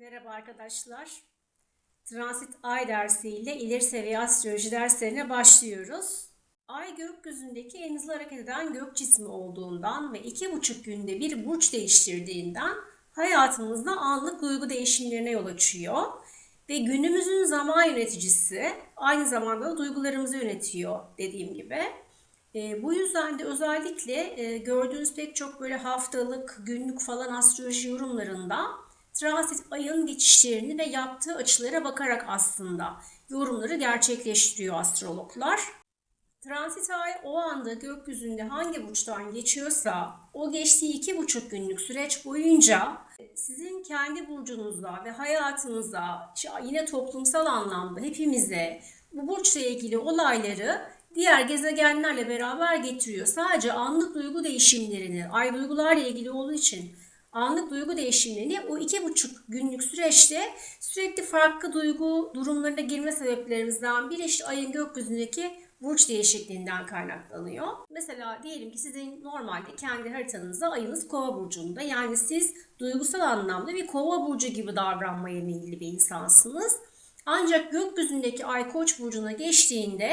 Merhaba arkadaşlar. Transit Ay dersiyle ileri seviye astroloji derslerine başlıyoruz. Ay gökyüzündeki en hızlı hareket eden gök cismi olduğundan ve iki buçuk günde bir burç değiştirdiğinden hayatımızda anlık duygu değişimlerine yol açıyor. Ve günümüzün zaman yöneticisi aynı zamanda da duygularımızı yönetiyor dediğim gibi. E, bu yüzden de özellikle e, gördüğünüz pek çok böyle haftalık, günlük falan astroloji yorumlarında transit ayın geçişlerini ve yaptığı açılara bakarak aslında yorumları gerçekleştiriyor astrologlar. Transit ay o anda gökyüzünde hangi burçtan geçiyorsa o geçtiği iki buçuk günlük süreç boyunca sizin kendi burcunuzda ve hayatınıza yine toplumsal anlamda hepimize bu burçla ilgili olayları diğer gezegenlerle beraber getiriyor. Sadece anlık duygu değişimlerini, ay duygularla ilgili olduğu için anlık duygu değişimlerini o iki buçuk günlük süreçte sürekli farklı duygu durumlarına girme sebeplerimizden biri işte ayın gökyüzündeki burç değişikliğinden kaynaklanıyor. Mesela diyelim ki sizin normalde kendi haritanızda ayınız kova burcunda. Yani siz duygusal anlamda bir kova burcu gibi davranmaya meyilli bir insansınız. Ancak gökyüzündeki ay koç burcuna geçtiğinde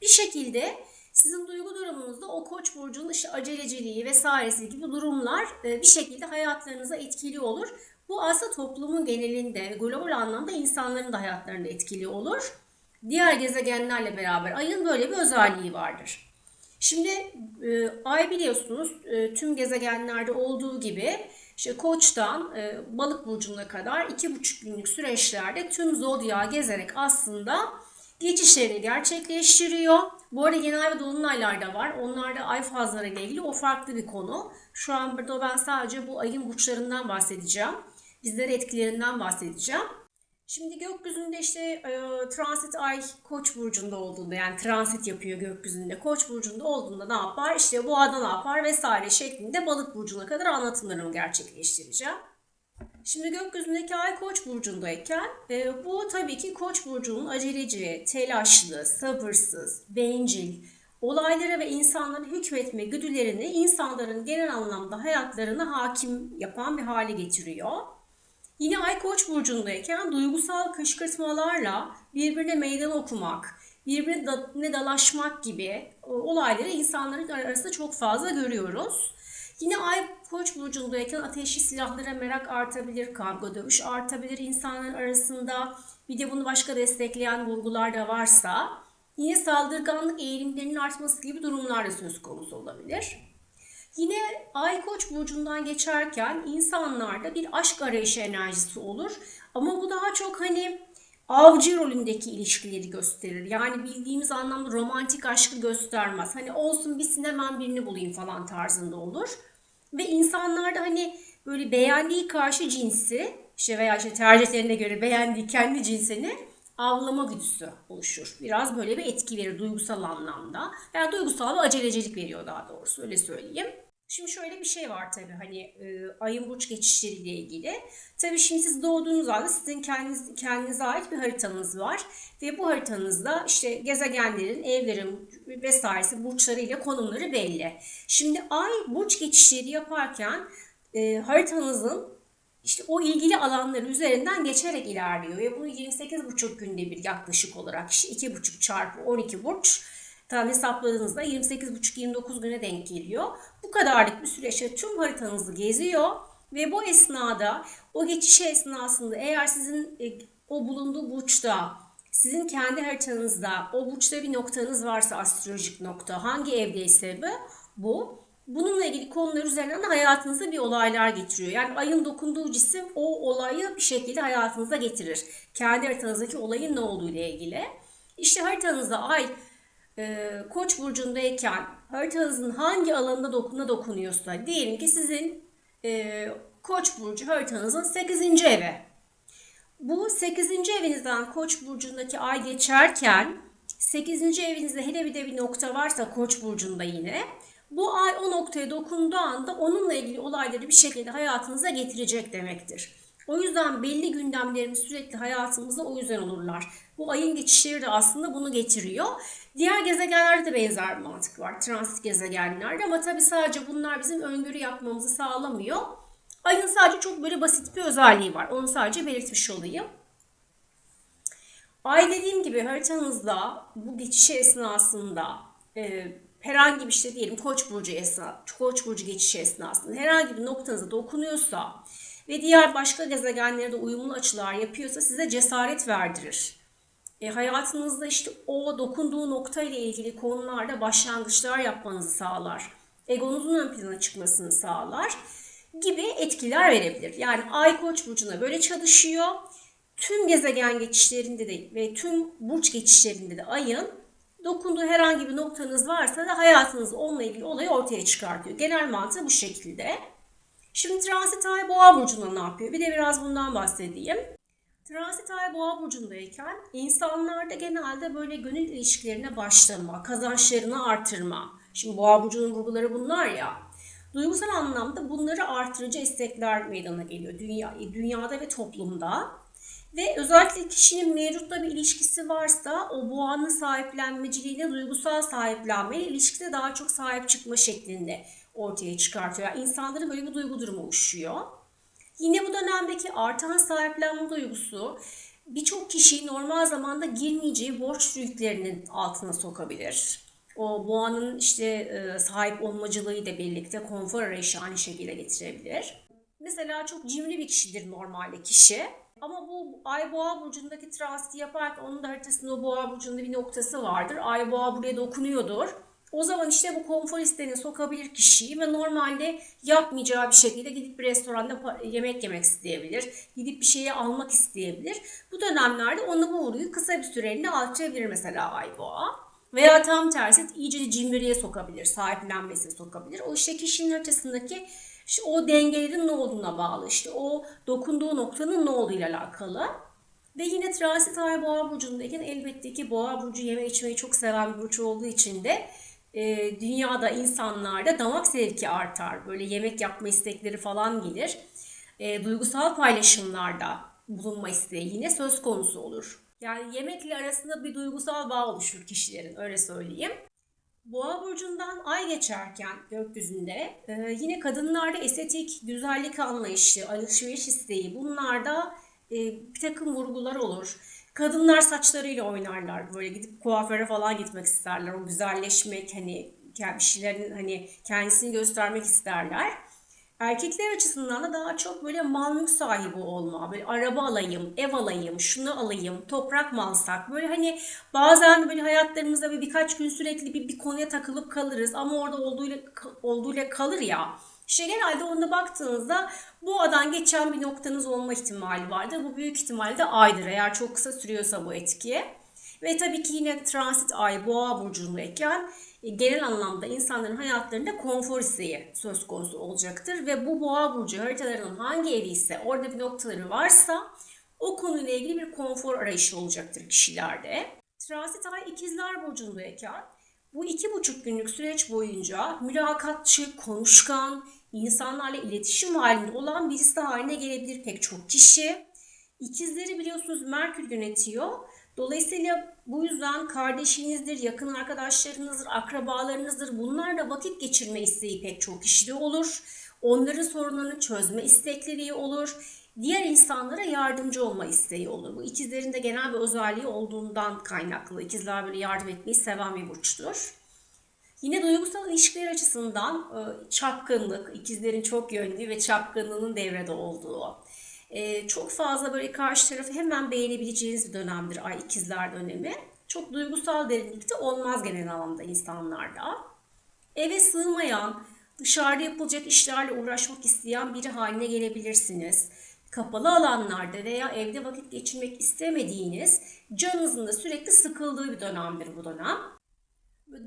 bir şekilde sizin duygu durumunuzda o koç burcunun işte aceleciliği vesairesi gibi durumlar e, bir şekilde hayatlarınıza etkili olur. Bu aslında toplumun genelinde, global anlamda insanların da hayatlarında etkili olur. Diğer gezegenlerle beraber ayın böyle bir özelliği vardır. Şimdi e, ay biliyorsunuz e, tüm gezegenlerde olduğu gibi işte Koç'tan balık burcuna kadar iki buçuk günlük süreçlerde tüm zodya gezerek aslında geçişlerini gerçekleştiriyor. Bu arada genel ve dolunaylar da var. Onlarda ay fazları ile ilgili o farklı bir konu. Şu an burada ben sadece bu ayın burçlarından bahsedeceğim. Bizlere etkilerinden bahsedeceğim. Şimdi gökyüzünde işte e, transit ay koç burcunda olduğunda yani transit yapıyor gökyüzünde koç burcunda olduğunda ne yapar? İşte boğada ne yapar vesaire şeklinde balık burcuna kadar anlatımlarımı gerçekleştireceğim. Şimdi gökyüzündeki ay koç burcundayken e, bu tabii ki koç burcunun aceleci, telaşlı, sabırsız, bencil, olaylara ve insanlara hükmetme güdülerini insanların genel anlamda hayatlarına hakim yapan bir hale getiriyor. Yine ay koç burcundayken duygusal kışkırtmalarla birbirine meydan okumak, birbirine dalaşmak gibi olayları insanların arasında çok fazla görüyoruz. Yine ay koç burcundayken ateşli silahlara merak artabilir, kavga dövüş artabilir insanların arasında. Bir de bunu başka destekleyen vurgular da varsa yine saldırganlık eğilimlerinin artması gibi durumlar da söz konusu olabilir. Yine ay koç burcundan geçerken insanlarda bir aşk arayışı enerjisi olur. Ama bu daha çok hani avcı rolündeki ilişkileri gösterir. Yani bildiğimiz anlamda romantik aşkı göstermez. Hani olsun bir hemen birini bulayım falan tarzında olur. Ve insanlarda hani böyle beğendiği karşı cinsi işte veya işte tercihlerine göre beğendiği kendi cinsini avlama güdüsü oluşur. Biraz böyle bir etki verir duygusal anlamda. Yani duygusal bir acelecilik veriyor daha doğrusu öyle söyleyeyim. Şimdi şöyle bir şey var tabii hani e, ayın burç geçişleriyle ilgili. Tabii şimdi siz doğduğunuz anda sizin kendiniz, kendinize ait bir haritanız var. Ve bu haritanızda işte gezegenlerin, evlerin vesairesi burçlarıyla konumları belli. Şimdi ay burç geçişleri yaparken e, haritanızın işte o ilgili alanları üzerinden geçerek ilerliyor. Ve bunu 28,5 günde bir yaklaşık olarak işte 2,5 çarpı 12 burç Tam hesapladığınızda 28,5-29 güne denk geliyor. Bu kadarlık bir süreçte tüm haritanızı geziyor ve bu esnada o geçiş esnasında eğer sizin e, o bulunduğu burçta sizin kendi haritanızda o burçta bir noktanız varsa astrolojik nokta hangi evdeyse bu, bu bununla ilgili konular üzerinden de hayatınıza bir olaylar getiriyor. Yani ayın dokunduğu cisim o olayı bir şekilde hayatınıza getirir. Kendi haritanızdaki olayın ne olduğu ile ilgili. İşte haritanızda ay e, Koç burcundayken haritanızın hangi alanında dokununa dokunuyorsa diyelim ki sizin e, Koç burcu haritanızın 8. evi. Bu 8. evinizden Koç burcundaki ay geçerken 8. evinizde hele bir de bir nokta varsa Koç burcunda yine bu ay o noktaya dokunduğu anda onunla ilgili olayları bir şekilde hayatınıza getirecek demektir. O yüzden belli gündemlerimiz sürekli hayatımızda o yüzden olurlar. Bu ayın geçişleri de aslında bunu getiriyor. Diğer gezegenlerde de benzer bir mantık var. Transit gezegenlerde ama tabii sadece bunlar bizim öngörü yapmamızı sağlamıyor. Ayın sadece çok böyle basit bir özelliği var. Onu sadece belirtmiş olayım. Ay dediğim gibi haritanızda bu geçiş esnasında e, herhangi bir işte diyelim Koç burcu esna, Koç burcu geçişi esnasında herhangi bir noktanıza dokunuyorsa ve diğer başka gezegenlere uyumlu açılar yapıyorsa size cesaret verdirir. E, hayatınızda işte o dokunduğu nokta ile ilgili konularda başlangıçlar yapmanızı sağlar. Egonuzun ön plana çıkmasını sağlar gibi etkiler verebilir. Yani Ay Koç burcuna böyle çalışıyor. Tüm gezegen geçişlerinde de ve tüm burç geçişlerinde de ayın dokunduğu herhangi bir noktanız varsa da hayatınız onunla ilgili olayı ortaya çıkartıyor. Genel mantığı bu şekilde. Şimdi transit ay boğa burcunda ne yapıyor? Bir de biraz bundan bahsedeyim. Transit ay boğa burcundayken insanlarda genelde böyle gönül ilişkilerine başlama, kazançlarını artırma. Şimdi boğa burcunun vurguları bunlar ya. Duygusal anlamda bunları artırıcı istekler meydana geliyor dünya, dünyada ve toplumda. Ve özellikle kişinin mevcutta bir ilişkisi varsa o boğanın sahiplenmeciliğine duygusal sahiplenmeyle ilişkide daha çok sahip çıkma şeklinde ortaya çıkartıyor. Yani insanların böyle bir duygu durumu oluşuyor. Yine bu dönemdeki artan sahiplenme duygusu birçok kişiyi normal zamanda girmeyeceği borç yüklerinin altına sokabilir. O boğanın işte e, sahip olmacılığıyla birlikte konfor arayışı aynı şekilde getirebilir. Mesela çok cimri bir kişidir normalde kişi. Ama bu Ay Boğa burcundaki transiti yaparken onun da haritasında Boğa burcunda bir noktası vardır. Ay Boğa buraya dokunuyordur. O zaman işte bu konfor isteğine sokabilir kişiyi ve normalde yapmayacağı bir şekilde gidip bir restoranda yemek yemek isteyebilir. Gidip bir şeyi almak isteyebilir. Bu dönemlerde onu bu uğruyu kısa bir süreliğine artırabilir mesela Ay. Veya tam tersi iyice cimriliğe sokabilir, sahiplenmesine sokabilir. O işte kişinin haritasındaki işte o dengelerin ne olduğuna bağlı. İşte o dokunduğu noktanın ne olduğuyla alakalı. Ve yine transit ay boğa burcundayken elbette ki boğa burcu yeme içmeyi çok seven bir burç olduğu için de e, dünyada insanlarda damak zevki artar. Böyle yemek yapma istekleri falan gelir. E, duygusal paylaşımlarda bulunma isteği yine söz konusu olur. Yani yemekle arasında bir duygusal bağ oluşur kişilerin öyle söyleyeyim. Boğa burcundan ay geçerken gökyüzünde e, yine kadınlarda estetik, güzellik anlayışı, alışveriş isteği bunlarda e, bir takım vurgular olur. Kadınlar saçlarıyla oynarlar böyle gidip kuaföre falan gitmek isterler. O güzelleşmek hani bir şeylerin hani kendisini göstermek isterler. Erkekler açısından da daha çok böyle mal sahibi olma, böyle araba alayım, ev alayım, şunu alayım, toprak mı alsak? Böyle hani bazen böyle hayatlarımızda bir birkaç gün sürekli bir, bir konuya takılıp kalırız ama orada olduğuyla, olduğuyla kalır ya. İşte genelde onda baktığınızda bu adan geçen bir noktanız olma ihtimali vardır. Bu büyük ihtimalle aydır eğer çok kısa sürüyorsa bu etki. Ve tabii ki yine transit ay boğa burcundayken e, genel anlamda insanların hayatlarında konfor isteği söz konusu olacaktır. Ve bu boğa burcu haritalarının hangi evi ise orada bir noktaları varsa o konuyla ilgili bir konfor arayışı olacaktır kişilerde. Transit ay ikizler burcundayken bu iki buçuk günlük süreç boyunca mülakatçı, konuşkan, insanlarla iletişim halinde olan birisi haline gelebilir pek çok kişi. İkizleri biliyorsunuz Merkür yönetiyor Dolayısıyla bu yüzden kardeşinizdir, yakın arkadaşlarınızdır, akrabalarınızdır. Bunlarla vakit geçirme isteği pek çok kişide olur. Onların sorunlarını çözme istekleri olur. Diğer insanlara yardımcı olma isteği olur. Bu ikizlerin de genel bir özelliği olduğundan kaynaklı. İkizler böyle yardım etmeyi seven bir burçtur. Yine duygusal ilişkiler açısından e, çapkınlık, ikizlerin çok yönlü ve çapkınlığının devrede olduğu, e, çok fazla böyle karşı tarafı hemen beğenebileceğiniz bir dönemdir ay ikizler dönemi. Çok duygusal derinlikte olmaz genel anlamda insanlarda. Eve sığmayan, dışarıda yapılacak işlerle uğraşmak isteyen biri haline gelebilirsiniz. Kapalı alanlarda veya evde vakit geçirmek istemediğiniz, canınızın da sürekli sıkıldığı bir dönemdir bu dönem.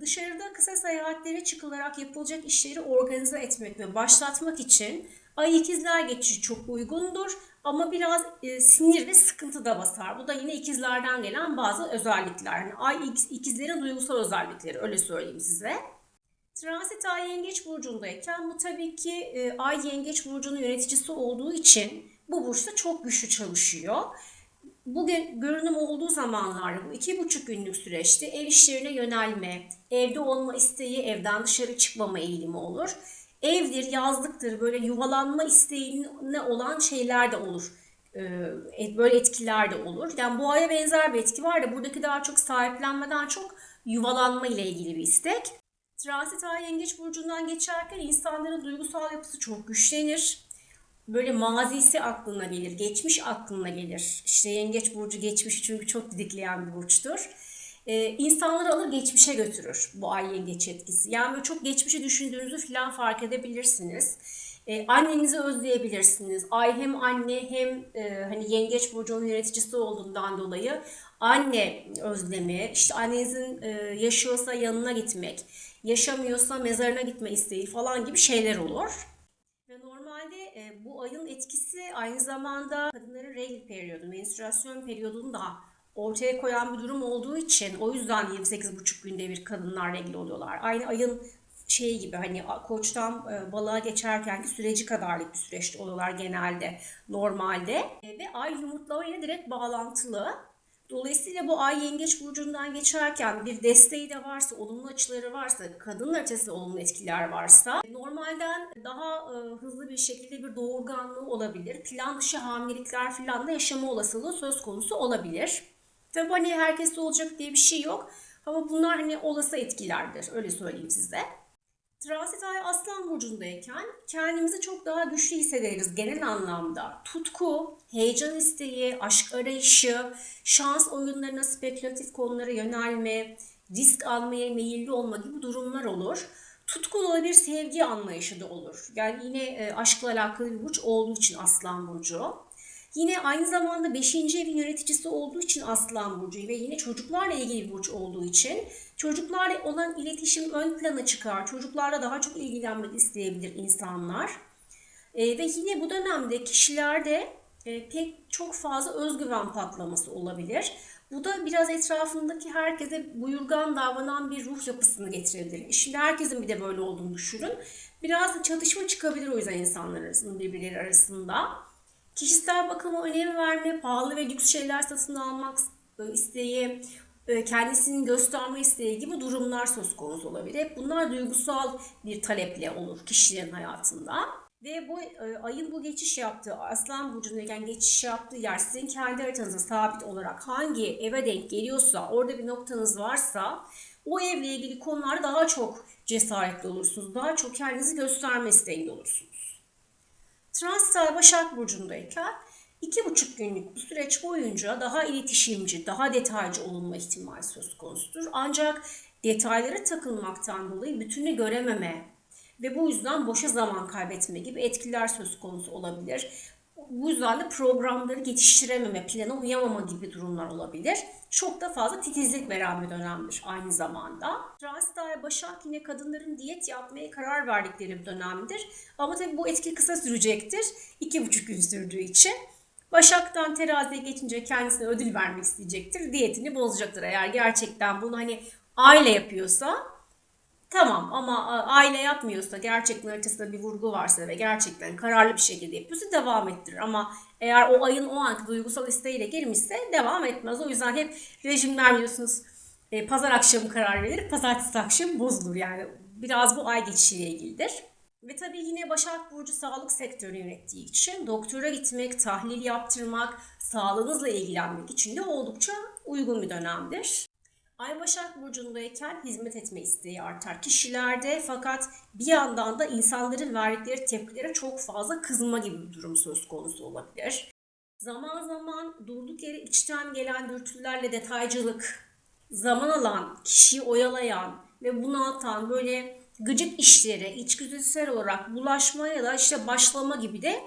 Dışarıda kısa seyahatlere çıkılarak yapılacak işleri organize etmek ve başlatmak için Ay ikizler geçişi çok uygundur ama biraz e, sinir ve sıkıntı da basar. Bu da yine ikizlerden gelen bazı özellikler. Yani ay ikizlerin duygusal özellikleri öyle söyleyeyim size. Transit ay yengeç burcundayken bu tabii ki e, ay yengeç burcunun yöneticisi olduğu için bu burçta çok güçlü çalışıyor. Bu görünüm olduğu zamanlarda bu iki buçuk günlük süreçte ev işlerine yönelme, evde olma isteği, evden dışarı çıkmama eğilimi olur evdir, yazlıktır, böyle yuvalanma isteğine olan şeyler de olur. Ee, böyle etkiler de olur. Yani boğaya benzer bir etki var da buradaki daha çok sahiplenmeden çok yuvalanma ile ilgili bir istek. Transit ay yengeç burcundan geçerken insanların duygusal yapısı çok güçlenir. Böyle mazisi aklına gelir, geçmiş aklına gelir. İşte yengeç burcu geçmiş çünkü çok didikleyen bir burçtur. Ee, insanları alır geçmişe götürür bu ay yengeç etkisi. Yani böyle çok geçmişi düşündüğünüzü falan fark edebilirsiniz. Ee, annenizi özleyebilirsiniz. Ay hem anne hem e, hani yengeç burcunun yöneticisi olduğundan dolayı anne özlemi, işte annenizin e, yaşıyorsa yanına gitmek, yaşamıyorsa mezarına gitme isteği falan gibi şeyler olur. Normalde e, bu ayın etkisi aynı zamanda kadınların regl periyodu, menstruasyon periyodunu da ortaya koyan bir durum olduğu için o yüzden 28,5 günde bir kadınlar regl oluyorlar. Aynı ayın şey gibi hani koçtan e, balığa geçerkenki süreci kadarlık bir süreçte oluyorlar genelde normalde. E, ve ay yumurtlama ile direkt bağlantılı. Dolayısıyla bu ay yengeç burcundan geçerken bir desteği de varsa, olumlu açıları varsa, kadın ötesi olumlu etkiler varsa normalden daha e, hızlı bir şekilde bir doğurganlığı olabilir. Plan dışı hamilelikler falan da yaşama olasılığı söz konusu olabilir. Tabii hani herkeste olacak diye bir şey yok. Ama bunlar hani olası etkilerdir. Öyle söyleyeyim size. Transit ay Aslan burcundayken kendimizi çok daha güçlü hissederiz genel anlamda. Tutku, heyecan isteği, aşk arayışı, şans oyunlarına, spekülatif konulara yönelme, risk almaya meyilli olma gibi durumlar olur. Tutkulu bir sevgi anlayışı da olur. Yani yine e, aşkla alakalı bir burç olduğu için Aslan burcu. Yine aynı zamanda 5. evin yöneticisi olduğu için Aslan Burcu ve yine çocuklarla ilgili bir burç olduğu için çocuklarla olan iletişim ön plana çıkar. Çocuklarla daha çok ilgilenmek isteyebilir insanlar. E, ve yine bu dönemde kişilerde e, pek çok fazla özgüven patlaması olabilir. Bu da biraz etrafındaki herkese buyurgan davranan bir ruh yapısını getirebilir. Şimdi herkesin bir de böyle olduğunu düşünün. Biraz çatışma çıkabilir o yüzden insanlar arasında birbirleri arasında. Kişisel bakıma önem verme, pahalı ve lüks şeyler satın almak e, isteği, e, kendisini gösterme isteği gibi durumlar söz konusu olabilir. Bunlar duygusal bir taleple olur kişilerin hayatında. Ve bu e, ayın bu geçiş yaptığı, Aslan Burcu'ndayken geçiş yaptığı yer sizin kendi haritanıza sabit olarak hangi eve denk geliyorsa, orada bir noktanız varsa o evle ilgili konularda daha çok cesaretli olursunuz. Daha çok kendinizi gösterme isteğinde olursunuz. Transfer Başak Burcu'ndayken iki buçuk günlük bu süreç boyunca daha iletişimci, daha detaycı olunma ihtimali söz konusudur. Ancak detaylara takılmaktan dolayı bütünü görememe ve bu yüzden boşa zaman kaybetme gibi etkiler söz konusu olabilir. Bu yüzden de programları geçiştirememe, plana uyamama gibi durumlar olabilir. Çok da fazla titizlik veren bir dönemdir aynı zamanda. Transit Başak yine kadınların diyet yapmaya karar verdikleri bir dönemdir. Ama tabii bu etki kısa sürecektir. İki buçuk gün sürdüğü için. Başak'tan teraziye geçince kendisine ödül vermek isteyecektir. Diyetini bozacaktır eğer gerçekten bunu hani aile yapıyorsa Tamam ama aile yapmıyorsa, gerçekten haritasında bir vurgu varsa ve gerçekten kararlı bir şekilde yapıyorsa devam ettirir. Ama eğer o ayın o anki duygusal isteğiyle girmişse devam etmez. O yüzden hep rejimler biliyorsunuz e, pazar akşamı karar verir, pazartesi akşamı bozulur. Yani biraz bu ay geçişiyle ilgilidir. Ve tabii yine Başak Burcu sağlık sektörü yönettiği için doktora gitmek, tahlil yaptırmak, sağlığınızla ilgilenmek için de oldukça uygun bir dönemdir. Ay Başak Burcu'ndayken hizmet etme isteği artar kişilerde fakat bir yandan da insanların verdikleri tepkilere çok fazla kızma gibi bir durum söz konusu olabilir. Zaman zaman durduk yere içten gelen dürtülerle detaycılık, zaman alan, kişiyi oyalayan ve bunaltan böyle gıcık işlere içgüdüsel olarak bulaşma ya da işte başlama gibi de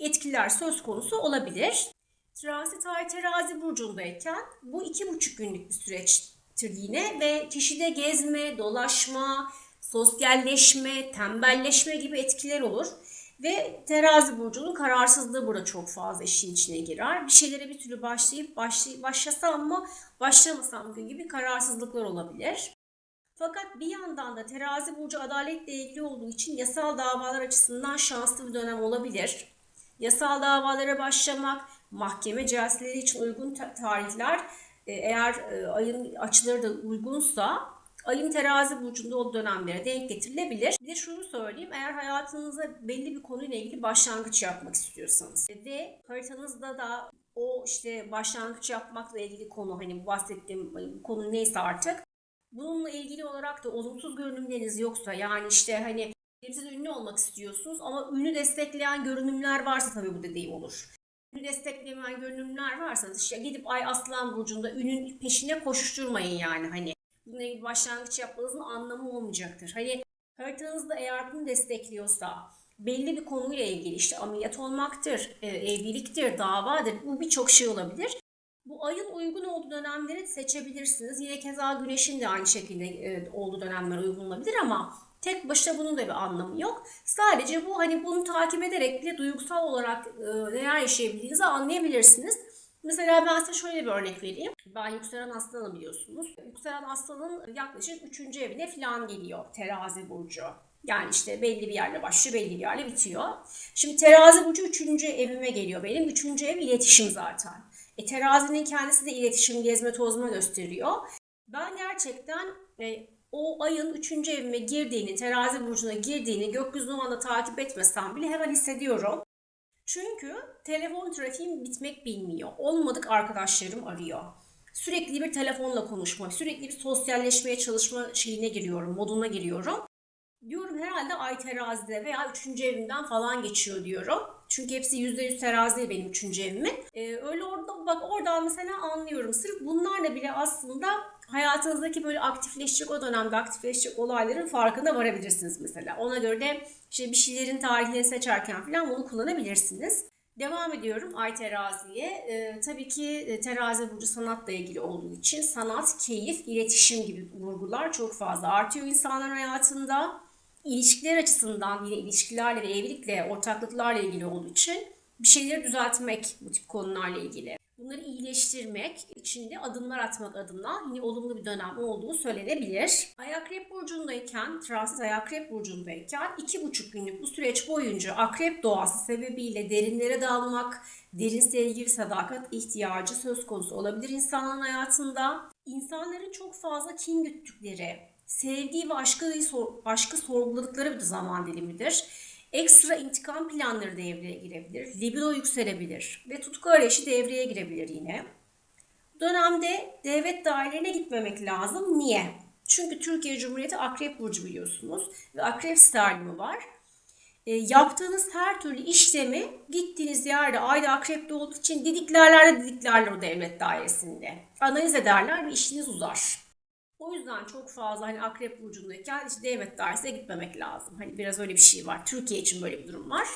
etkiler söz konusu olabilir. Transit ay terazi burcundayken bu iki buçuk günlük bir süreç yine ve kişide gezme, dolaşma, sosyalleşme, tembelleşme gibi etkiler olur. Ve terazi burcunun kararsızlığı burada çok fazla işin içine girer. Bir şeylere bir türlü başlayıp başlay başlasam mı başlamasam mı gibi kararsızlıklar olabilir. Fakat bir yandan da terazi burcu adaletle ilgili olduğu için yasal davalar açısından şanslı bir dönem olabilir. Yasal davalara başlamak, mahkeme celseleri için uygun tarihler eğer e, ayın açıları da uygunsa ayın terazi burcunda o dönemlere denk getirilebilir. Bir de şunu söyleyeyim. Eğer hayatınızda belli bir konuyla ilgili başlangıç yapmak istiyorsanız ve haritanızda da o işte başlangıç yapmakla ilgili konu hani bahsettiğim konu neyse artık bununla ilgili olarak da olumsuz görünümleriniz yoksa yani işte hani siz ünlü olmak istiyorsunuz ama ünlü destekleyen görünümler varsa tabii bu dediğim olur. Ünlü destekleyen görünümler varsa işte gidip Ay Aslan Burcu'nda ünün peşine koşuşturmayın yani hani. Bununla ilgili başlangıç yapmanızın anlamı olmayacaktır. Hani haritanızda eğer bunu destekliyorsa belli bir konuyla ilgili işte ameliyat olmaktır, e, evliliktir, davadır bu birçok şey olabilir. Bu ayın uygun olduğu dönemleri seçebilirsiniz. Yine keza güneşin de aynı şekilde e, olduğu dönemler uygun olabilir ama tek başına bunun da bir anlamı yok. Sadece bu hani bunu takip ederek bile duygusal olarak e, neler yaşayabildiğinizi anlayabilirsiniz. Mesela ben size şöyle bir örnek vereyim. Ben yükselen aslanım biliyorsunuz. Yükselen aslanın yaklaşık 3. evine falan geliyor terazi burcu. Yani işte belli bir yerle başlıyor, belli bir yerle bitiyor. Şimdi terazi burcu 3. evime geliyor benim. 3. ev iletişim zaten. E, terazinin kendisi de iletişim, gezme, tozma gösteriyor. Ben gerçekten e, o ayın 3. evime girdiğini, terazi burcuna girdiğini gökyüzünü anda takip etmesem bile hemen hissediyorum. Çünkü telefon trafiğim bitmek bilmiyor. Olmadık arkadaşlarım arıyor. Sürekli bir telefonla konuşma, sürekli bir sosyalleşmeye çalışma şeyine giriyorum, moduna giriyorum. Diyorum herhalde ay terazide veya üçüncü evimden falan geçiyor diyorum. Çünkü hepsi %100 terazi benim üçüncü evimin. Ee, öyle orada bak oradan mesela anlıyorum. Sırf bunlarla bile aslında hayatınızdaki böyle aktifleşecek o dönemde aktifleşecek olayların farkına varabilirsiniz mesela. Ona göre de işte bir şeylerin tarihini seçerken falan bunu kullanabilirsiniz. Devam ediyorum Ay Terazi'ye. Ee, tabii ki e, terazi burcu sanatla ilgili olduğu için sanat, keyif, iletişim gibi vurgular çok fazla artıyor insanların hayatında. İlişkiler açısından yine ilişkilerle ve evlilikle, ortaklıklarla ilgili olduğu için bir şeyleri düzeltmek bu tip konularla ilgili. Bunları iyileştirmek için de adımlar atmak adına yine olumlu bir dönem olduğu söylenebilir. Ay Akrep Burcu'ndayken, transit Ay Akrep Burcu'ndayken iki buçuk günlük bu süreç boyunca akrep doğası sebebiyle derinlere dalmak, derin sevgi sadakat ihtiyacı söz konusu olabilir insanların hayatında. İnsanların çok fazla kin güttükleri, sevgi ve aşkı, aşkı sorguladıkları bir zaman dilimidir. Ekstra intikam planları devreye girebilir, libido yükselebilir ve tutku arayışı devreye girebilir yine. Dönemde devlet dairelerine gitmemek lazım. Niye? Çünkü Türkiye Cumhuriyeti Akrep Burcu biliyorsunuz ve Akrep sterlimi var. E, yaptığınız her türlü işlemi gittiğiniz yerde ayda akrepte olduğu için didiklerler de didiklerler o devlet dairesinde. Analiz ederler ve işiniz uzar. O yüzden çok fazla hani akrep burcundayken işte devlet dairesine gitmemek lazım. Hani biraz öyle bir şey var. Türkiye için böyle bir durum var.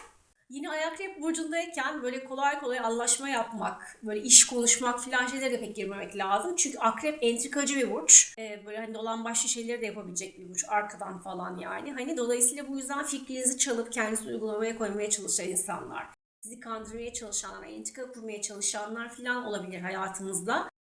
Yine akrep burcundayken böyle kolay kolay anlaşma yapmak, böyle iş konuşmak filan şeylere de pek girmemek lazım. Çünkü akrep entrikacı bir burç. Ee, böyle hani dolan başlı şeyleri de yapabilecek bir burç arkadan falan yani. Hani dolayısıyla bu yüzden fikrinizi çalıp kendisi uygulamaya koymaya çalışan insanlar. Sizi kandırmaya çalışanlar, entrika kurmaya çalışanlar filan olabilir hayatınızda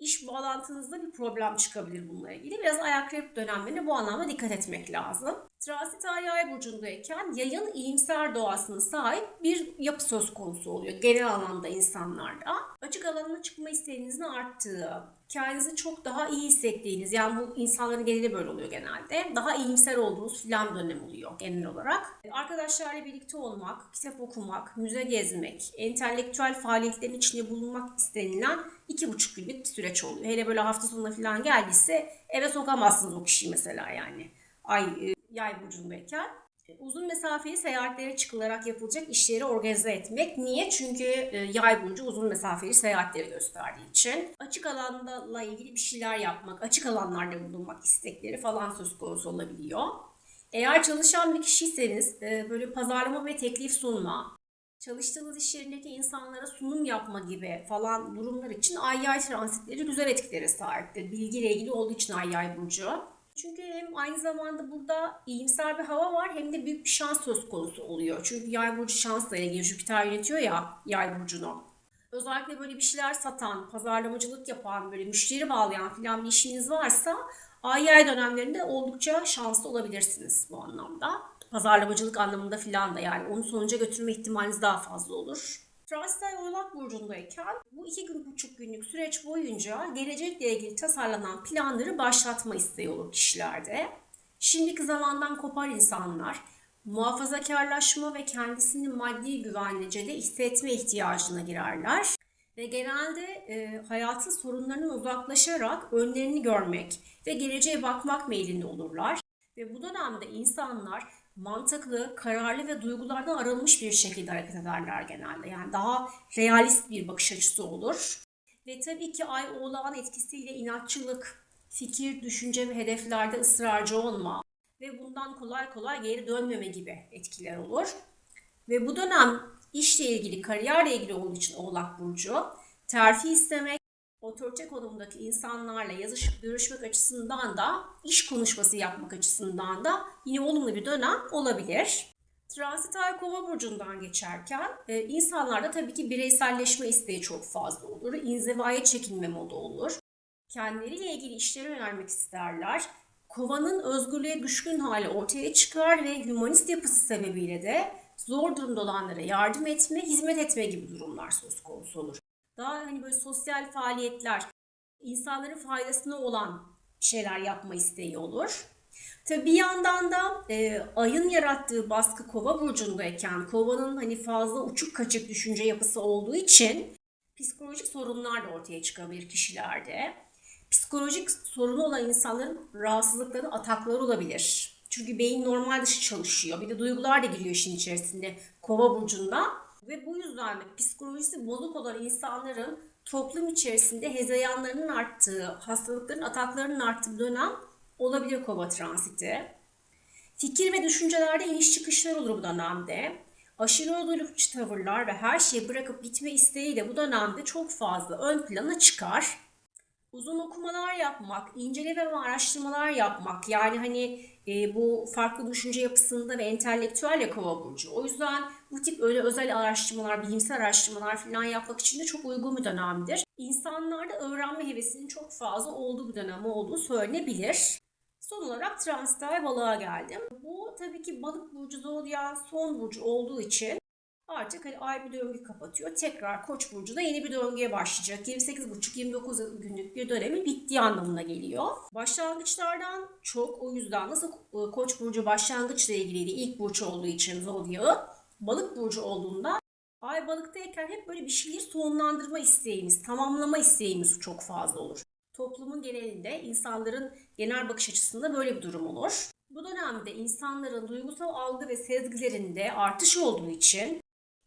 iş bağlantınızda bir problem çıkabilir bununla ilgili. Biraz ayak rep dönemlerine bu anlamda dikkat etmek lazım. Transit ay yay burcundayken yayın iyimser doğasına sahip bir yapı söz konusu oluyor genel anlamda insanlarda. Açık alanına çıkma isteğinizin arttığı, kendinizi çok daha iyi hissettiğiniz, yani bu insanların geneli böyle oluyor genelde. Daha iyimser olduğunuz filan dönem oluyor genel olarak. Arkadaşlarla birlikte olmak, kitap okumak, müze gezmek, entelektüel faaliyetlerin içinde bulunmak istenilen iki buçuk günlük bir süreç oluyor. Hele böyle hafta sonuna falan geldiyse eve sokamazsınız o kişiyi mesela yani. Ay yay burcundayken. Uzun mesafeli seyahatlere çıkılarak yapılacak işleri organize etmek. Niye? Çünkü e, yay burcu uzun mesafeli seyahatleri gösterdiği için. Açık alanla ilgili bir şeyler yapmak, açık alanlarda bulunmak istekleri falan söz konusu olabiliyor. Eğer çalışan bir kişiyseniz e, böyle pazarlama ve teklif sunma, çalıştığınız iş yerindeki insanlara sunum yapma gibi falan durumlar için ay yay transitleri güzel etkilere sahiptir. Bilgiyle ilgili olduğu için ay yay burcu. Çünkü hem aynı zamanda burada iyimser bir hava var hem de büyük bir şans söz konusu oluyor. Çünkü yay burcu şansla ilgili Jüpiter yönetiyor ya yay burcunu. Özellikle böyle bir şeyler satan, pazarlamacılık yapan, böyle müşteri bağlayan filan bir işiniz varsa ay yay dönemlerinde oldukça şanslı olabilirsiniz bu anlamda. Pazarlamacılık anlamında filan da yani onu sonuca götürme ihtimaliniz daha fazla olur. Transitay Oğlak Burcu'ndayken bu Bu iki gün, buçuk günlük süreç boyunca gelecekle ilgili tasarlanan planları başlatma isteği olur kişilerde. Şimdiki zamandan kopar insanlar, muhafazakarlaşma ve kendisini maddi güvencede hissetme ihtiyacına girerler. Ve genelde e, hayatın sorunlarından uzaklaşarak önlerini görmek ve geleceğe bakmak meylinde olurlar. Ve bu dönemde insanlar mantıklı, kararlı ve duygulardan arınmış bir şekilde hareket ederler genelde. Yani daha realist bir bakış açısı olur. Ve tabii ki ay oğlağın etkisiyle inatçılık, fikir, düşünce ve hedeflerde ısrarcı olma ve bundan kolay kolay geri dönmeme gibi etkiler olur. Ve bu dönem işle ilgili, kariyerle ilgili olduğu için Oğlak Burcu terfi istemek, otorite konumundaki insanlarla yazışıp görüşmek açısından da iş konuşması yapmak açısından da yine olumlu bir dönem olabilir. Transit ay kova burcundan geçerken e, insanlarda tabii ki bireyselleşme isteği çok fazla olur. İnzivaya çekilme modu olur. Kendileriyle ilgili işlere yönelmek isterler. Kovanın özgürlüğe düşkün hali ortaya çıkar ve hümanist yapısı sebebiyle de zor durumda olanlara yardım etme, hizmet etme gibi durumlar söz konusu olur. Daha hani böyle sosyal faaliyetler, insanların faydasına olan şeyler yapma isteği olur. Tabii bir yandan da e, ayın yarattığı baskı kova burcundayken kovanın hani fazla uçuk kaçık düşünce yapısı olduğu için psikolojik sorunlar da ortaya çıkabilir kişilerde. Psikolojik sorunu olan insanların rahatsızlıkları, atakları olabilir. Çünkü beyin normal dışı çalışıyor. Bir de duygular da giriyor işin içerisinde kova burcunda. Ve bu yüzden de psikolojisi bozuk olan insanların toplum içerisinde hezeyanlarının arttığı, hastalıkların, ataklarının arttığı dönem olabilir kova transiti. Fikir ve düşüncelerde iniş çıkışlar olur bu dönemde. Aşırı özgürlükçü tavırlar ve her şeyi bırakıp gitme isteği de bu dönemde çok fazla ön plana çıkar. Uzun okumalar yapmak, inceleme ve araştırmalar yapmak yani hani e, bu farklı düşünce yapısında ve entelektüel ya kova burcu. O yüzden bu tip öyle özel araştırmalar, bilimsel araştırmalar falan yapmak için de çok uygun bir dönemdir. İnsanlarda öğrenme hevesinin çok fazla olduğu bir dönem olduğu söylenebilir. Son olarak transiter balığa geldim. Bu tabii ki balık burcu zodyan son burcu olduğu için artık hani ay bir döngü kapatıyor. Tekrar koç burcu da yeni bir döngüye başlayacak. 28,5-29 günlük bir dönemi bittiği anlamına geliyor. Başlangıçlardan çok o yüzden nasıl e, koç burcu başlangıçla ilgiliydi ilk burç olduğu için zodyağı. Balık burcu olduğunda ay balıktayken hep böyle bir şeyleri sonlandırma isteğimiz, tamamlama isteğimiz çok fazla olur. Toplumun genelinde insanların genel bakış açısında böyle bir durum olur. Bu dönemde insanların duygusal algı ve sezgilerinde artış olduğu için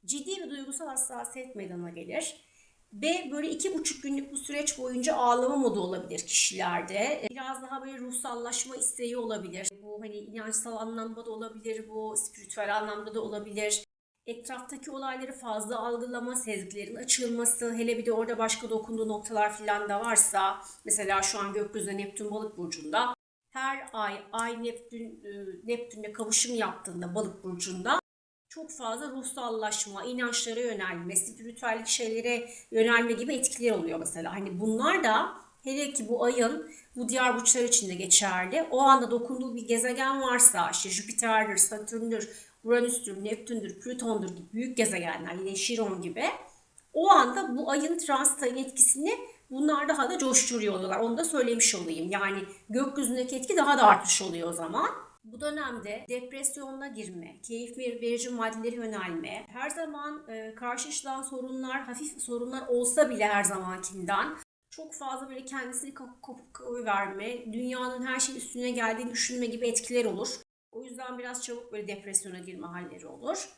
ciddi bir duygusal hassasiyet meydana gelir. Ve böyle iki buçuk günlük bu süreç boyunca ağlama modu olabilir kişilerde. Biraz daha böyle ruhsallaşma isteği olabilir. Bu hani inançsal anlamda da olabilir, bu spiritüel anlamda da olabilir. Etraftaki olayları fazla algılama, sezgilerin açılması, hele bir de orada başka dokunduğu noktalar falan da varsa, mesela şu an gökyüzünde Neptün balık burcunda, her ay ay Neptün Neptün'le kavuşum yaptığında balık burcunda çok fazla ruhsallaşma, inançlara yönelme, spiritüel şeylere yönelme gibi etkiler oluyor mesela. Hani bunlar da hele ki bu ayın bu diğer burçlar için de geçerli. O anda dokunduğu bir gezegen varsa işte Jüpiter'dir, Satürn'dür, Uranüs'tür, Neptün'dür, Plüton'dur gibi büyük gezegenler yine Şiron gibi. O anda bu ayın transit ayın etkisini bunlar daha da coşturuyor oluyorlar. Onu da söylemiş olayım. Yani gökyüzündeki etki daha da artmış oluyor o zaman. Bu dönemde depresyonuna girme, keyif verici maddelere yönelme, her zaman e, karşılaşılan sorunlar, hafif sorunlar olsa bile her zamankinden çok fazla böyle kendisini kopuk verme, dünyanın her şeyin üstüne geldiğini düşünme gibi etkiler olur. O yüzden biraz çabuk böyle depresyona girme halleri olur.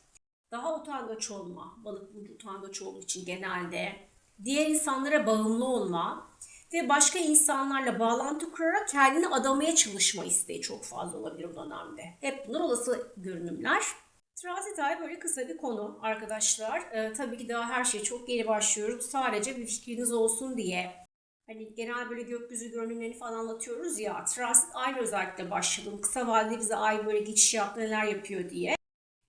Daha utangaç olma, balık burcu utangaç olduğu için genelde. Diğer insanlara bağımlı olma, ve başka insanlarla bağlantı kurarak kendini adamaya çalışma isteği çok fazla olabilir bu dönemde. Hep bunlar olası görünümler. Transit ay böyle kısa bir konu arkadaşlar. Ee, tabii ki daha her şey çok yeni başlıyoruz. Sadece bir fikriniz olsun diye. Hani genel böyle gökyüzü görünümlerini falan anlatıyoruz ya. Transit ay özellikle başladım. Kısa vadede bize ay böyle geçiş yaptı neler yapıyor diye.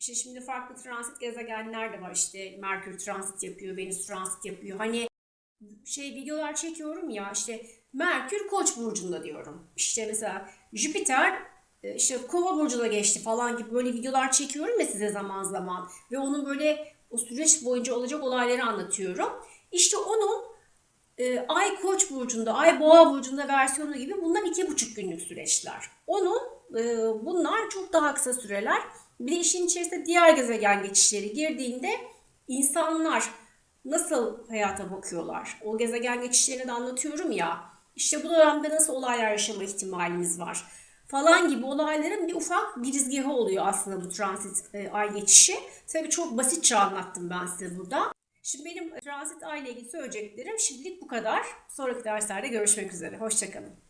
İşte şimdi farklı transit gezegenler de var. İşte Merkür transit yapıyor, Venüs transit yapıyor. Hani şey videolar çekiyorum ya işte Merkür Koç burcunda diyorum. İşte mesela Jüpiter e, işte Kova burcuna geçti falan gibi böyle videolar çekiyorum ya size zaman zaman ve onun böyle o süreç boyunca olacak olayları anlatıyorum. İşte onun e, Ay Koç burcunda, Ay Boğa burcunda versiyonu gibi bunlar iki buçuk günlük süreçler. Onun e, bunlar çok daha kısa süreler. Bir de işin içerisinde diğer gezegen geçişleri girdiğinde insanlar nasıl hayata bakıyorlar? O gezegen geçişlerini de anlatıyorum ya. İşte bu dönemde nasıl olaylar yaşama ihtimalimiz var falan gibi olayların bir ufak girizgahı oluyor aslında bu transit e, ay geçişi. Tabii çok basitçe anlattım ben size burada. Şimdi benim transit ay ile ilgili söyleyeceklerim şimdilik bu kadar. Sonraki derslerde görüşmek üzere. Hoşçakalın.